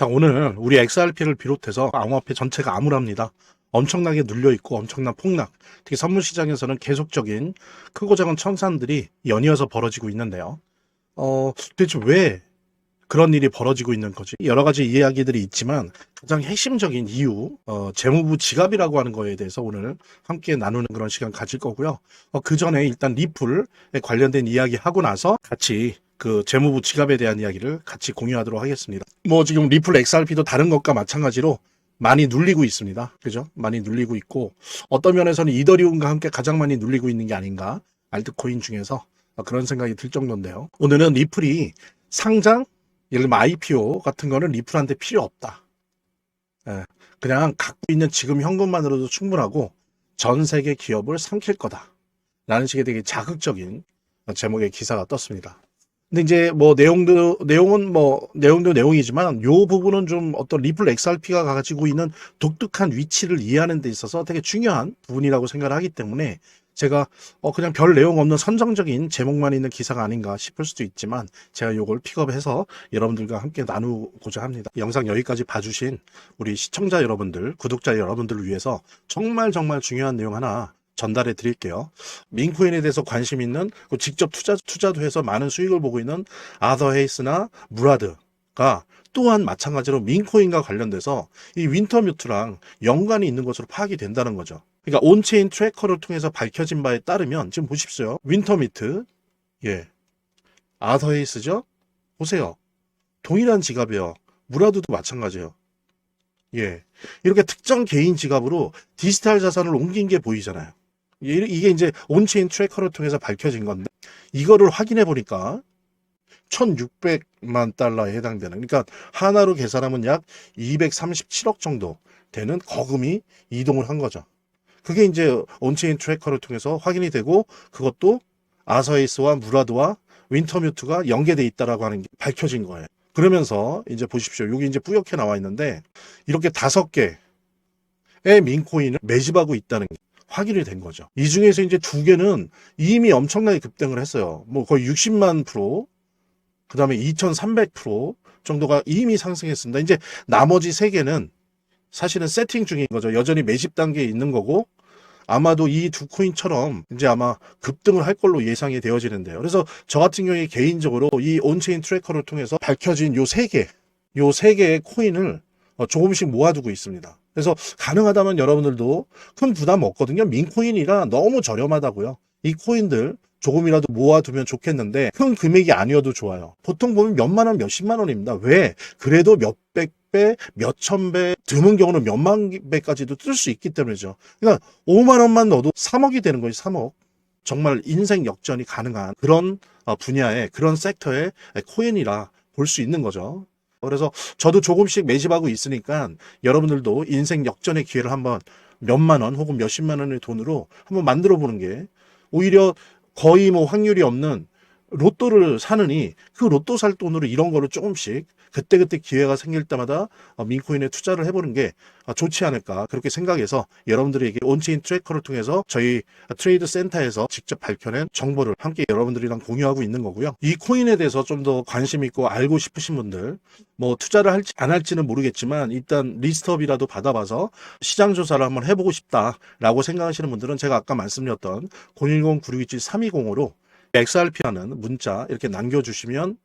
자, 오늘 우리 XRP를 비롯해서 암호화폐 전체가 암울합니다. 엄청나게 눌려있고 엄청난 폭락, 특히 선물 시장에서는 계속적인 크고 작은 청산들이 연이어서 벌어지고 있는데요. 어, 도대체 왜 그런 일이 벌어지고 있는 거지? 여러 가지 이야기들이 있지만 가장 핵심적인 이유, 어, 재무부 지갑이라고 하는 거에 대해서 오늘 함께 나누는 그런 시간 가질 거고요. 어, 그 전에 일단 리플에 관련된 이야기 하고 나서 같이 그 재무부 지갑에 대한 이야기를 같이 공유하도록 하겠습니다. 뭐 지금 리플 XRP도 다른 것과 마찬가지로 많이 눌리고 있습니다. 그죠? 많이 눌리고 있고 어떤 면에서는 이더리움과 함께 가장 많이 눌리고 있는 게 아닌가 알트코인 중에서 그런 생각이 들 정도인데요. 오늘은 리플이 상장, 예를 들면 IPO 같은 거는 리플한테 필요 없다. 예, 그냥 갖고 있는 지금 현금만으로도 충분하고 전 세계 기업을 삼킬 거다. 라는 식의 되게 자극적인 제목의 기사가 떴습니다. 근데 이제 뭐 내용도 내용은 뭐 내용도 내용이지만 요 부분은 좀 어떤 리플 XRP가 가지고 있는 독특한 위치를 이해하는 데 있어서 되게 중요한 부분이라고 생각을 하기 때문에 제가 어 그냥 별 내용 없는 선정적인 제목만 있는 기사가 아닌가 싶을 수도 있지만 제가 요걸 픽업해서 여러분들과 함께 나누고자 합니다. 영상 여기까지 봐주신 우리 시청자 여러분들, 구독자 여러분들을 위해서 정말 정말 중요한 내용 하나 전달해 드릴게요. 민코인에 대해서 관심 있는 그 직접 투자 투자도 해서 많은 수익을 보고 있는 아더 헤이스나 무라드가 또한 마찬가지로 민코인과 관련돼서 이 윈터뮤트랑 연관이 있는 것으로 파악이 된다는 거죠. 그러니까 온체인 트래커를 통해서 밝혀진 바에 따르면 지금 보십시오. 윈터미트 예. 아더 헤이스죠? 보세요. 동일한 지갑이요. 무라드도 마찬가지예요. 예. 이렇게 특정 개인 지갑으로 디지털 자산을 옮긴 게 보이잖아요. 이- 이게 이제 온체인 트래커를 통해서 밝혀진 건데 이거를 확인해 보니까 1600만 달러에 해당되는 그러니까 하나로 계산하면 약 237억 정도 되는 거금이 이동을 한 거죠. 그게 이제 온체인 트래커를 통해서 확인이 되고 그것도 아서에이스와 무라드와 윈터뮤트가 연계돼 있다라고 하는 게 밝혀진 거예요. 그러면서 이제 보십시오. 여기 이제 뿌옇게 나와 있는데 이렇게 다섯 개의 민코인을 매집하고 있다는 게 확인이 된 거죠. 이 중에서 이제 두 개는 이미 엄청나게 급등을 했어요. 뭐 거의 60만 프로, 그 다음에 2300% 정도가 이미 상승했습니다. 이제 나머지 세 개는 사실은 세팅 중인 거죠. 여전히 매집 단계에 있는 거고, 아마도 이 두 코인처럼 이제 아마 급등을 할 걸로 예상이 되어지는데요. 그래서 저 같은 경우에 개인적으로 이 온체인 트래커를 통해서 밝혀진 요 세 개, 요 세 개의 코인을 어, 조금씩 모아두고 있습니다. 그래서 가능하다면 여러분들도 큰 부담 없거든요. 민코인이라 너무 저렴하다고요. 이 코인들 조금이라도 모아두면 좋겠는데 큰 금액이 아니어도 좋아요. 보통 보면 몇만 원, 몇십만 원입니다. 왜? 그래도 몇백 배, 몇천 배, 드문 경우는 몇만 배까지도 뜰 수 있기 때문이죠. 그러니까 5만 원만 넣어도 3억이 되는 거예요, 3억. 정말 인생 역전이 가능한 그런 어, 분야의 그런 섹터의 코인이라 볼 수 있는 거죠. 그래서 저도 조금씩 매집하고 있으니까 여러분들도 인생 역전의 기회를 한번 몇만 원 혹은 몇십만 원의 돈으로 한번 만들어 보는 게 오히려 거의 뭐 확률이 없는 로또를 사느니 그 로또 살 돈으로 이런 거를 조금씩 그때그때 기회가 생길 때마다 어, 민코인에 투자를 해보는 게 어, 좋지 않을까 그렇게 생각해서 여러분들에게 온체인 트래커를 통해서 저희 트레이드 센터에서 직접 밝혀낸 정보를 함께 여러분들이랑 공유하고 있는 거고요. 이 코인에 대해서 좀 더 관심 있고 알고 싶으신 분들 뭐 투자를 할지 안 할지는 모르겠지만 일단 리스트업이라도 받아봐서 시장 조사를 한번 해보고 싶다라고 생각하시는 분들은 제가 아까 말씀드렸던 010-9627-320으로 XRP라는 문자 이렇게 남겨주시면 어,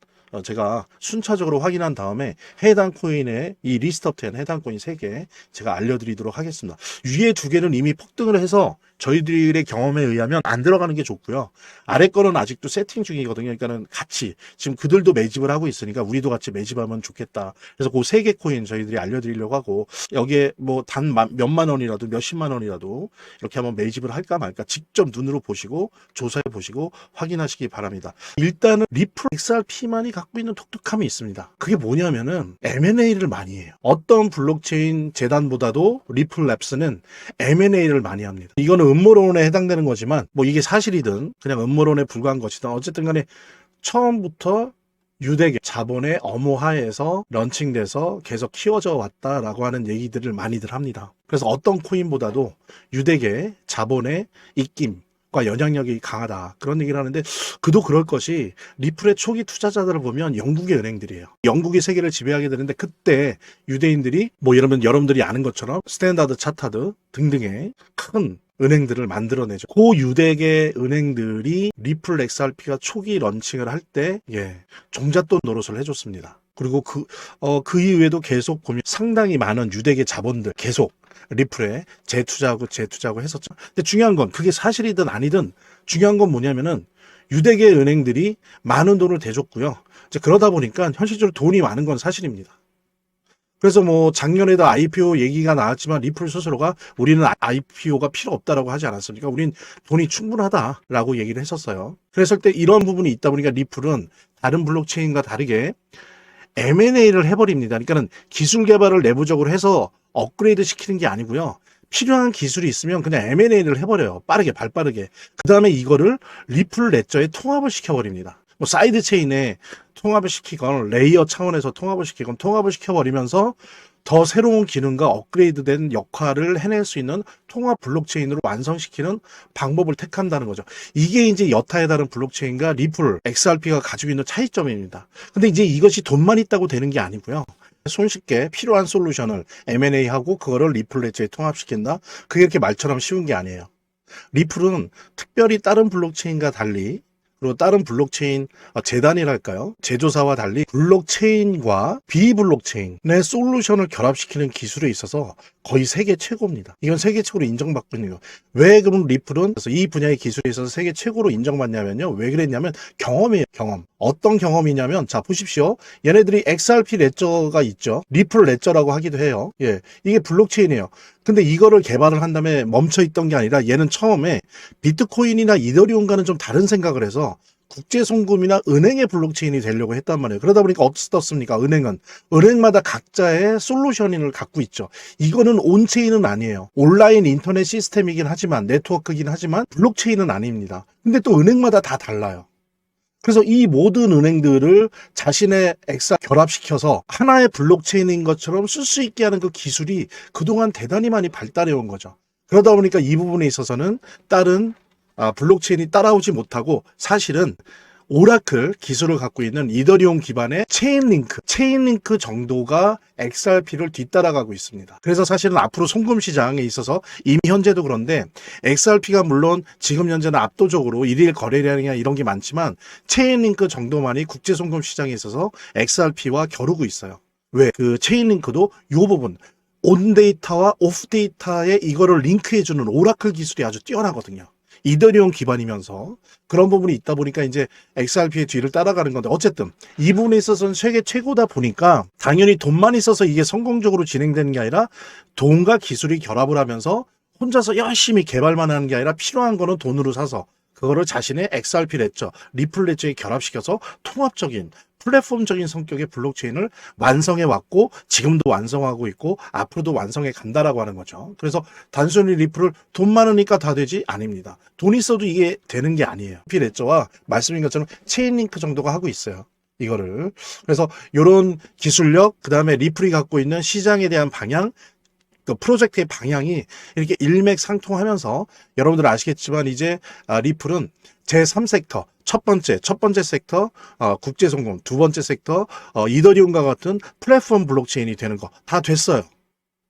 제가 순차적으로 확인한 다음에 해당 코인의 이 리스트업 된 해당 코인 3개 제가 알려드리도록 하겠습니다. 위에 두 개는 이미 폭등을 해서 저희들의 경험에 의하면 안 들어가는 게 좋고요. 아래 거는 아직도 세팅 중이거든요. 그러니까는 같이 지금 그들도 매집을 하고 있으니까 우리도 같이 매집하면 좋겠다. 그래서 그 세 개 코인 저희들이 알려드리려고 하고 여기에 뭐 단 몇만 원이라도 몇십만 원이라도 이렇게 한번 매집을 할까 말까 직접 눈으로 보시고 조사해 보시고 확인하시기 바랍니다. 일단은 리플 XRP만이 갖고 있는 독특함이 있습니다. 그게 뭐냐면은 M&A를 많이 해요. 어떤 블록체인 재단보다도 리플 랩스는 M&A를 많이 합니다. 이거는 음모론에 해당되는 거지만 뭐 이게 사실이든 그냥 음모론에 불과한 것이든 어쨌든 간에 처음부터 유대계 자본의 엄호하에서 런칭돼서 계속 키워져 왔다라고 하는 얘기들을 많이들 합니다. 그래서 어떤 코인보다도 유대계 자본의 입김 과 영향력이 강하다 그런 얘기를 하는데 그도 그럴 것이 리플의 초기 투자자들을 보면 영국의 은행들이에요. 영국이 세계를 지배하게 되는데 그때 유대인들이 뭐 여러분 여러분들이 아는 것처럼 스탠다드 차타드 등등의 큰 은행들을 만들어내죠. 고 유대계 은행들이 리플 XRP가 초기 런칭을 할 때, 예, 종잣돈 노릇을 해줬습니다. 그리고 그, 어, 그 이후에도 계속 보면 상당히 많은 유대계 자본들 계속 리플에 재투자하고 재투자하고 했었죠. 근데 중요한 건 그게 사실이든 아니든 중요한 건 뭐냐면은 유대계 은행들이 많은 돈을 대줬고요. 이제 그러다 보니까 현실적으로 돈이 많은 건 사실입니다. 그래서 뭐 작년에도 IPO 얘기가 나왔지만 리플 스스로가 우리는 IPO가 필요 없다라고 하지 않았습니까? 우린 돈이 충분하다라고 얘기를 했었어요. 그랬을 때 이런 부분이 있다 보니까 리플은 다른 블록체인과 다르게 M&A를 해버립니다. 그러니까는 기술 개발을 내부적으로 해서 업그레이드 시키는 게 아니고요. 필요한 기술이 있으면 그냥 M&A를 해버려요. 빠르게, 발 빠르게. 그 다음에 이거를 리플 레저에 통합을 시켜버립니다. 뭐 사이드 체인에 통합을 시키건 레이어 차원에서 통합을 시키건 통합을 시켜버리면서 더 새로운 기능과 업그레이드된 역할을 해낼 수 있는 통합 블록체인으로 완성시키는 방법을 택한다는 거죠. 이게 이제 여타의 다른 블록체인과 리플, XRP가 가지고 있는 차이점입니다. 근데 이제 이것이 돈만 있다고 되는 게 아니고요. 손쉽게 필요한 솔루션을 M&A 하고 그거를 리플 레저에 통합시킨다. 그게 이렇게 말처럼 쉬운 게 아니에요. 리플은 특별히 다른 블록체인과 달리 그리고 다른 블록체인 어, 재단이랄까요? 제조사와 달리 블록체인과 비블록체인의 솔루션을 결합시키는 기술에 있어서 거의 세계 최고입니다. 이건 세계 최고로 인정받고 있는 거. 왜 그럼 리플은 그래서 이 분야의 기술에 있어서 세계 최고로 인정받냐면요. 왜 그랬냐면 경험이에요. 경험. 어떤 경험이냐면 자 보십시오. 얘네들이 XRP 레저가 있죠. 리플 레저라고 하기도 해요. 예, 이게 블록체인이에요. 근데 이거를 개발을 한 다음에 멈춰 있던 게 아니라 얘는 처음에 비트코인이나 이더리움과는 좀 다른 생각을 해서 국제 송금이나 은행의 블록체인이 되려고 했단 말이에요. 그러다 보니까 어떻습니까? 은행은 은행마다 각자의 솔루션을 갖고 있죠. 이거는 온체인은 아니에요. 온라인 인터넷 시스템이긴 하지만 네트워크이긴 하지만 블록체인은 아닙니다. 근데 또 은행마다 다 달라요. 그래서 이 모든 은행들을 자신의 엑사 결합시켜서 하나의 블록체인인 것처럼 쓸 수 있게 하는 그 기술이 그동안 대단히 많이 발달해 온 거죠. 그러다 보니까 이 부분에 있어서는 다른 아, 블록체인이 따라오지 못하고 사실은 오라클 기술을 갖고 있는 이더리움 기반의 체인링크, 체인링크 정도가 XRP를 뒤따라가고 있습니다. 그래서 사실은 앞으로 송금 시장에 있어서 이미 현재도 그런데 XRP가 물론 지금 현재는 압도적으로 일일 거래량이나 이런 게 많지만 체인링크 정도만이 국제 송금 시장에 있어서 XRP와 겨루고 있어요. 왜? 그 체인링크도 요 부분 온 데이터와 오프 데이터에 이거를 링크해주는 오라클 기술이 아주 뛰어나거든요. 이더리움 기반이면서 그런 부분이 있다 보니까 이제 XRP의 뒤를 따라가는 건데 어쨌든 이 부분에 있어서는 세계 최고다 보니까 당연히 돈만 있어서 이게 성공적으로 진행되는 게 아니라 돈과 기술이 결합을 하면서 혼자서 열심히 개발만 하는 게 아니라 필요한 거는 돈으로 사서 그거를 자신의 XRP 레저, 리플 레저에 결합시켜서 통합적인 플랫폼적인 성격의 블록체인을 완성해 왔고 지금도 완성하고 있고 앞으로도 완성해 간다라고 하는 거죠. 그래서 단순히 리플을 돈 많으니까 다 되지 아닙니다. 돈 있어도 이게 되는 게 아니에요. 피 레저와 말씀인 것처럼 체인 링크 정도가 하고 있어요. 이거를 그래서 이런 기술력 그 다음에 리플이 갖고 있는 시장에 대한 방향 그 프로젝트의 방향이 이렇게 일맥상통하면서 여러분들 아시겠지만 이제 아, 리플은 제3섹터 첫 번째 첫 번째 섹터 어, 국제 송금 두 번째 섹터 어, 이더리움과 같은 플랫폼 블록체인이 되는 거 다 됐어요.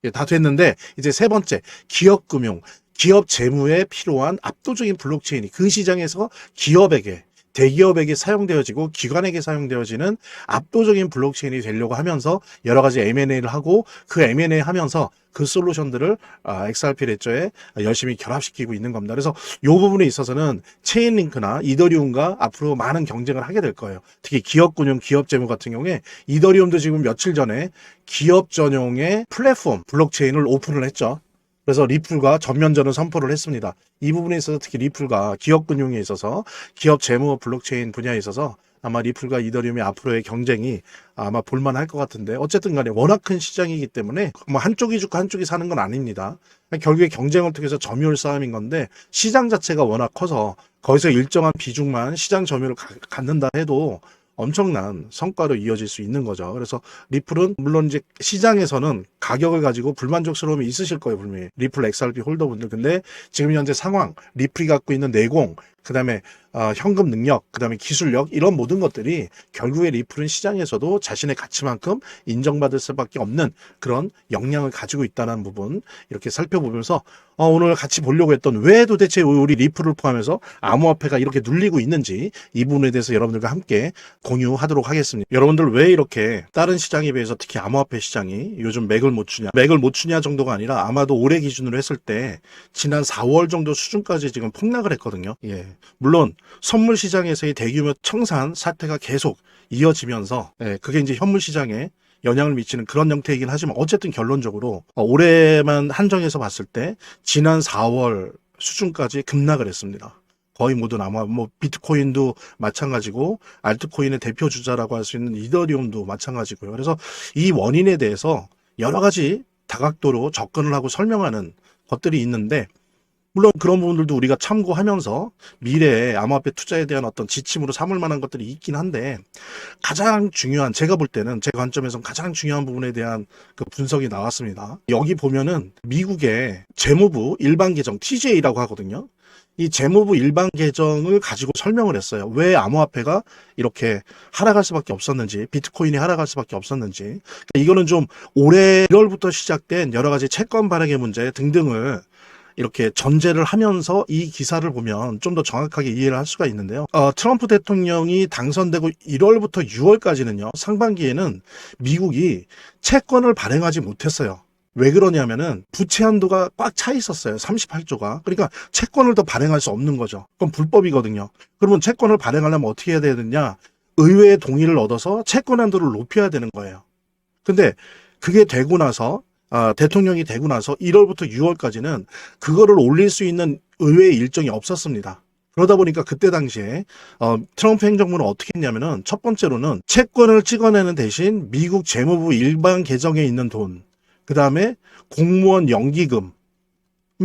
예, 다 됐는데 이제 세 번째 기업 금융 기업 재무에 필요한 압도적인 블록체인이 그 시장에서 기업에게 대기업에게 사용되어지고 기관에게 사용되어지는 압도적인 블록체인이 되려고 하면서 여러 가지 M&A를 하고 그 M&A 하면서 그 솔루션들을 아, XRP 레저에 열심히 결합시키고 있는 겁니다. 그래서 이 부분에 있어서는 체인링크나 이더리움과 앞으로 많은 경쟁을 하게 될 거예요. 특히 기업 금융, 기업 재무 같은 경우에 이더리움도 지금 며칠 전에 기업 전용의 플랫폼 블록체인을 오픈을 했죠. 그래서 리플과 전면전을 선포를 했습니다. 이 부분에 있어서 특히 리플과 기업 금융에 있어서 기업 재무 블록체인 분야에 있어서 아마 리플과 이더리움의 앞으로의 경쟁이 아마 볼만할 것 같은데 어쨌든 간에 워낙 큰 시장이기 때문에 뭐 한쪽이 죽고 한쪽이 사는 건 아닙니다. 결국에 경쟁을 통해서 점유율 싸움인 건데 시장 자체가 워낙 커서 거기서 일정한 비중만 시장 점유율을 가- 갖는다 해도 엄청난 성과로 이어질 수 있는 거죠. 그래서 리플은 물론 이제 시장에서는 가격을 가지고 불만족스러움이 있으실 거예요, 분명히. 리플 XRP 홀더분들. 근데 지금 현재 상황, 리플이 갖고 있는 내공, 그 다음에 어, 현금 능력, 그 다음에 기술력 이런 모든 것들이 결국에 리플은 시장에서도 자신의 가치만큼 인정받을 수밖에 없는 그런 역량을 가지고 있다는 부분 이렇게 살펴보면서 어, 오늘 같이 보려고 했던 왜 도대체 우리 리플을 포함해서 암호화폐가 이렇게 눌리고 있는지 이 부분에 대해서 여러분들과 함께 공유하도록 하겠습니다. 여러분들 왜 이렇게 다른 시장에 비해서 특히 암호화폐 시장이 요즘 맥을 못 추냐, 맥을 못 추냐 정도가 아니라 아마도 올해 기준으로 했을 때 지난 4월 정도 수준까지 지금 폭락을 했거든요. 예. 물론 선물 시장에서의 대규모 청산 사태가 계속 이어지면서 예, 그게 이제 현물 시장에 영향을 미치는 그런 형태이긴 하지만 어쨌든 결론적으로 어, 올해만 한정해서 봤을 때 지난 4월 수준까지 급락을 했습니다. 거의 모든 아마 뭐 비트코인도 마찬가지고 알트코인의 대표 주자라고 할 수 있는 이더리움도 마찬가지고요. 그래서 이 원인에 대해서 여러 가지 다각도로 접근을 하고 설명하는 것들이 있는데 물론 그런 부분들도 우리가 참고하면서 미래에 암호화폐 투자에 대한 어떤 지침으로 삼을 만한 것들이 있긴 한데 가장 중요한 제가 볼 때는 제 관점에서 가장 중요한 부분에 대한 그 분석이 나왔습니다. 여기 보면은 미국의 재무부 일반 계정 TJ라고 하거든요. 이 재무부 일반 계정을 가지고 설명을 했어요. 왜 암호화폐가 이렇게 하락할 수밖에 없었는지, 비트코인이 하락할 수밖에 없었는지. 그러니까 이거는 좀 올해 1월부터 시작된 여러 가지 채권 발행의 문제 등등을 이렇게 전제를 하면서 이 기사를 보면 좀 더 정확하게 이해를 할 수가 있는데요. 어, 트럼프 대통령이 당선되고 1월부터 6월까지는요, 상반기에는 미국이 채권을 발행하지 못했어요. 왜 그러냐면은 부채 한도가 꽉 차 있었어요. 38조가. 그러니까 채권을 더 발행할 수 없는 거죠. 그건 불법이거든요. 그러면 채권을 발행하려면 어떻게 해야 되느냐? 의회의 동의를 얻어서 채권 한도를 높여야 되는 거예요. 근데 그게 되고 나서 아, 대통령이 되고 나서 1월부터 6월까지는 그거를 올릴 수 있는 의회의 일정이 없었습니다. 그러다 보니까 그때 당시에 어, 트럼프 행정부는 어떻게 했냐면은 첫 번째로는 채권을 찍어내는 대신 미국 재무부 일반 계정에 있는 돈, 그 다음에 공무원 연기금에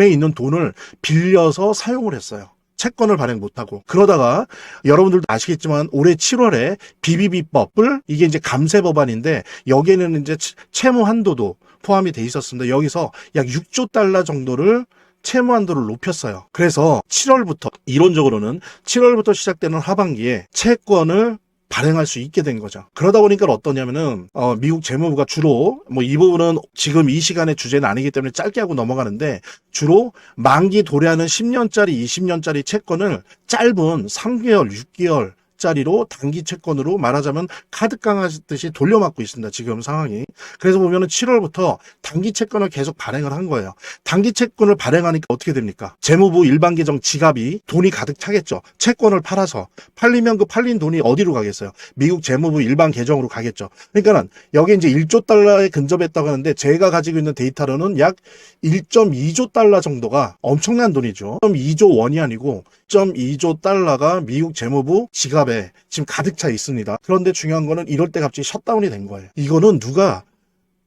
있는 돈을 빌려서 사용을 했어요. 채권을 발행 못하고 그러다가 여러분들도 아시겠지만 올해 7월에 BBB법을 이게 이제 감세 법안인데 여기에는 이제 채무 한도도 포함이 돼 있었습니다. 여기서 약 6조 달러 정도를 채무 한도를 높였어요. 그래서 7월부터 이론적으로는 7월부터 시작되는 하반기에 채권을 발행할 수 있게 된 거죠. 그러다 보니까 어떠냐면은 어, 미국 재무부가 주로 뭐 이 부분은 지금 이 시간의 주제는 아니기 때문에 짧게 하고 넘어가는데 주로 만기 도래하는 10년짜리, 20년짜리 채권을 짧은 3개월, 6개월 짜리로 단기 채권으로 말하자면 카드 강하듯이 돌려막고 있습니다. 지금 상황이. 그래서 보면은 7월부터 단기 채권을 계속 발행을 한 거예요. 단기 채권을 발행하니까 어떻게 됩니까? 재무부 일반 계정 지갑이 돈이 가득 차겠죠. 채권을 팔아서 팔리면 그 팔린 돈이 어디로 가겠어요? 미국 재무부 일반 계정으로 가겠죠. 그러니까는 여기 이제 1조 달러에 근접했다고 하는데 제가 가지고 있는 데이터로는 약 1.2조 달러 정도가 엄청난 돈이죠. 1.2조 원이 아니고 1.2조 달러가 미국 재무부 지갑에 지금 가득 차 있습니다. 그런데 중요한 거는 이럴 때 갑자기 셧다운이 된 거예요. 이거는 누가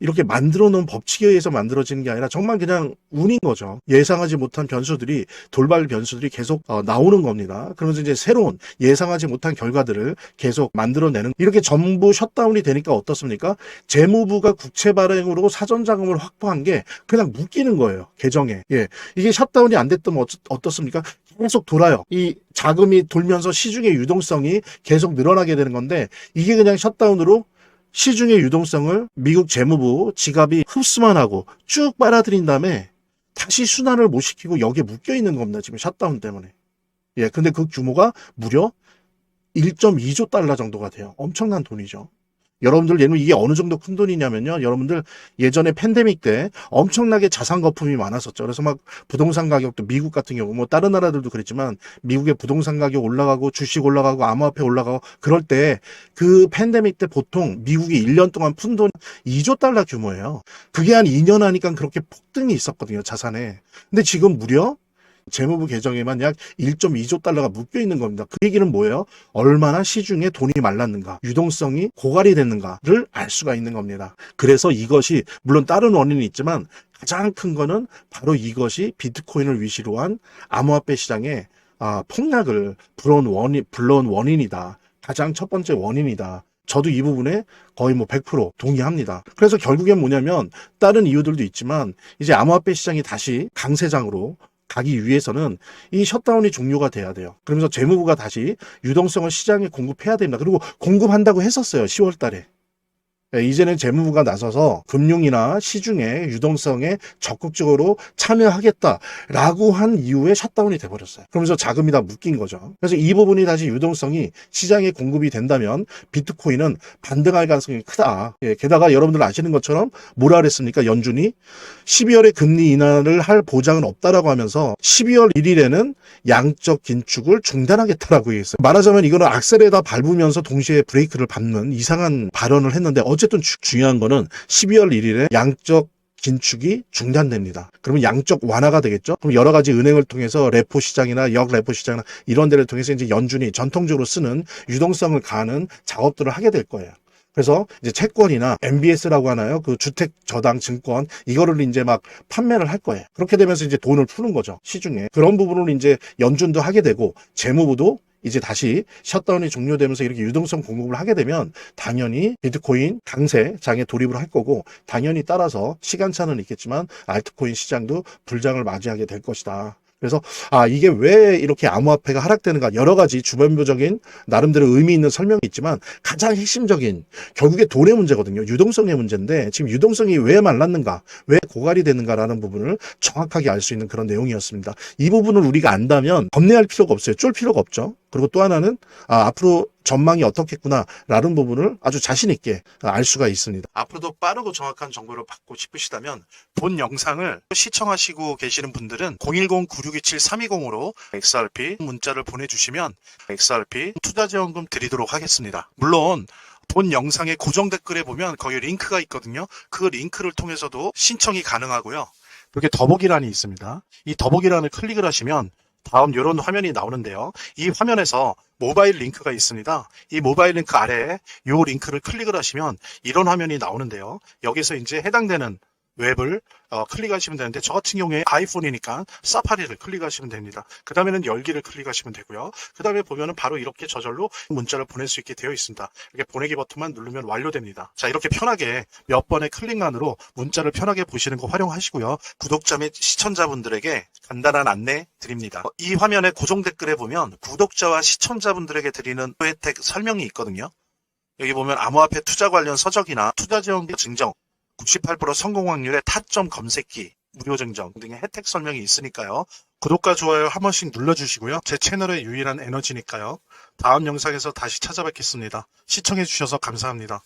이렇게 만들어 놓은 법칙에 의해서 만들어지는 게 아니라 정말 그냥 운인 거죠. 예상하지 못한 변수들이 돌발 변수들이 계속 어, 나오는 겁니다. 그러면서 이제 새로운 예상하지 못한 결과들을 계속 만들어내는 이렇게 전부 셧다운이 되니까 어떻습니까? 재무부가 국채 발행으로 사전 자금을 확보한 게 그냥 묶이는 거예요. 계정에. 예. 이게 셧다운이 안 됐다면 어떻습니까? 계속 돌아요. 이 자금이 돌면서 시중의 유동성이 계속 늘어나게 되는 건데 이게 그냥 셧다운으로 시중의 유동성을 미국 재무부 지갑이 흡수만 하고 쭉 빨아들인 다음에 다시 순환을 못 시키고 여기에 묶여 있는 겁니다. 지금 샷다운 때문에. 예, 근데 그 규모가 무려 1.2조 달러 정도가 돼요. 엄청난 돈이죠. 여러분들 예는 이게 어느 정도 큰 돈이냐면요. 여러분들 예전에 팬데믹 때 엄청나게 자산 거품이 많았었죠. 그래서 막 부동산 가격도 미국 같은 경우 뭐 다른 나라들도 그랬지만 미국의 부동산 가격 올라가고 주식 올라가고 암호화폐 올라가고 그럴 때 그 팬데믹 때 보통 미국이 1년 동안 푼 돈 2조 달러 규모예요. 그게 한 2년 하니까 그렇게 폭등이 있었거든요. 자산에. 근데 지금 무려 재무부 계정에만 약 1.2조 달러가 묶여 있는 겁니다. 그 얘기는 뭐예요? 얼마나 시중에 돈이 말랐는가, 유동성이 고갈이 됐는가를 알 수가 있는 겁니다. 그래서 이것이 물론 다른 원인이 있지만 가장 큰 거는 바로 이것이 비트코인을 위시로 한 암호화폐 시장의 아, 폭락을 불러온 원인, 불러온 원인이다. 가장 첫 번째 원인이다. 저도 이 부분에 거의 뭐 100% 동의합니다. 그래서 결국엔 뭐냐면 다른 이유들도 있지만 이제 암호화폐 시장이 다시 강세장으로 가기 위해서는 이 셧다운이 종료가 돼야 돼요. 그러면서 재무부가 다시 유동성을 시장에 공급해야 됩니다. 그리고 공급한다고 했었어요. 10월 달에. 예, 이제는 재무부가 나서서 금융이나 시중의 유동성에 적극적으로 참여하겠다라고 한 이후에 셧다운이 돼버렸어요. 그러면서 자금이 다 묶인 거죠. 그래서 이 부분이 다시 유동성이 시장에 공급이 된다면 비트코인은 반등할 가능성이 크다. 예, 게다가 여러분들 아시는 것처럼 뭐라 그랬습니까? 연준이 12월에 금리 인하를 할 보장은 없다라고 하면서 12월 1일에는 양적 긴축을 중단하겠다라고 얘기했어요. 말하자면 이거는 악셀에다 밟으면서 동시에 브레이크를 밟는 이상한 발언을 했는데 어 쨌든 주- 중요한 거는 12월 1일에 양적 긴축이 중단됩니다. 그러면 양적 완화가 되겠죠? 그럼 여러 가지 은행을 통해서 레포 시장이나 역 레포 시장이나 이런 데를 통해서 이제 연준이 전통적으로 쓰는 유동성을 가하는 작업들을 하게 될 거예요. 그래서 이제 채권이나 MBS라고 하나요? 그 주택 저당 증권 이거를 이제 막 판매를 할 거예요. 그렇게 되면서 이제 돈을 푸는 거죠. 시중에. 그런 부분을 이제 연준도 하게 되고 재무부도 이제 다시 셧다운이 종료되면서 이렇게 유동성 공급을 하게 되면 당연히 비트코인 강세 장에 돌입을 할 거고 당연히 따라서 시간차는 있겠지만 알트코인 시장도 불장을 맞이하게 될 것이다. 그래서 아 이게 왜 이렇게 암호화폐가 하락되는가 여러 가지 주변부적인 나름대로 의미 있는 설명이 있지만 가장 핵심적인 결국에 돈의 문제거든요. 유동성의 문제인데 지금 유동성이 왜 말랐는가, 왜 고갈이 되는가라는 부분을 정확하게 알 수 있는 그런 내용이었습니다. 이 부분을 우리가 안다면 겁내할 필요가 없어요. 쫄 필요가 없죠. 그리고 또 하나는 아, 앞으로 전망이 어떻겠구나라는 부분을 아주 자신 있게 알 수가 있습니다. 앞으로도 빠르고 정확한 정보를 받고 싶으시다면 본 영상을 시청하시고 계시는 분들은 010-9627-320으로 XRP 문자를 보내주시면 XRP 투자지원금 드리도록 하겠습니다. 물론 본 영상의 고정 댓글에 보면 거기 링크가 있거든요. 그 링크를 통해서도 신청이 가능하고요. 이렇게 더보기란이 있습니다. 이 더보기란을 클릭을 하시면 다음 이런 화면이 나오는데요. 이 화면에서 모바일 링크가 있습니다. 이 모바일 링크 아래에 이 링크를 클릭을 하시면 이런 화면이 나오는데요. 여기서 이제 해당되는 웹을 어, 클릭하시면 되는데 저 같은 경우에 아이폰이니까 사파리를 클릭하시면 됩니다. 그 다음에는 열기를 클릭하시면 되고요. 그 다음에 보면은 바로 이렇게 저절로 문자를 보낼 수 있게 되어 있습니다. 이렇게 보내기 버튼만 누르면 완료됩니다. 자 이렇게 편하게 몇 번의 클릭만으로 문자를 편하게 보시는 거 활용하시고요. 구독자 및 시청자분들에게 간단한 안내 드립니다. 어, 이 화면의 고정 댓글에 보면 구독자와 시청자분들에게 드리는 혜택 설명이 있거든요. 여기 보면 암호화폐 투자 관련 서적이나 투자 지원금 증정 98% 성공 확률의 타점 검색기, 무료 증정 등의 혜택 설명이 있으니까요. 구독과 좋아요 한 번씩 눌러주시고요. 제 채널의 유일한 에너지니까요. 다음 영상에서 다시 찾아뵙겠습니다. 시청해주셔서 감사합니다.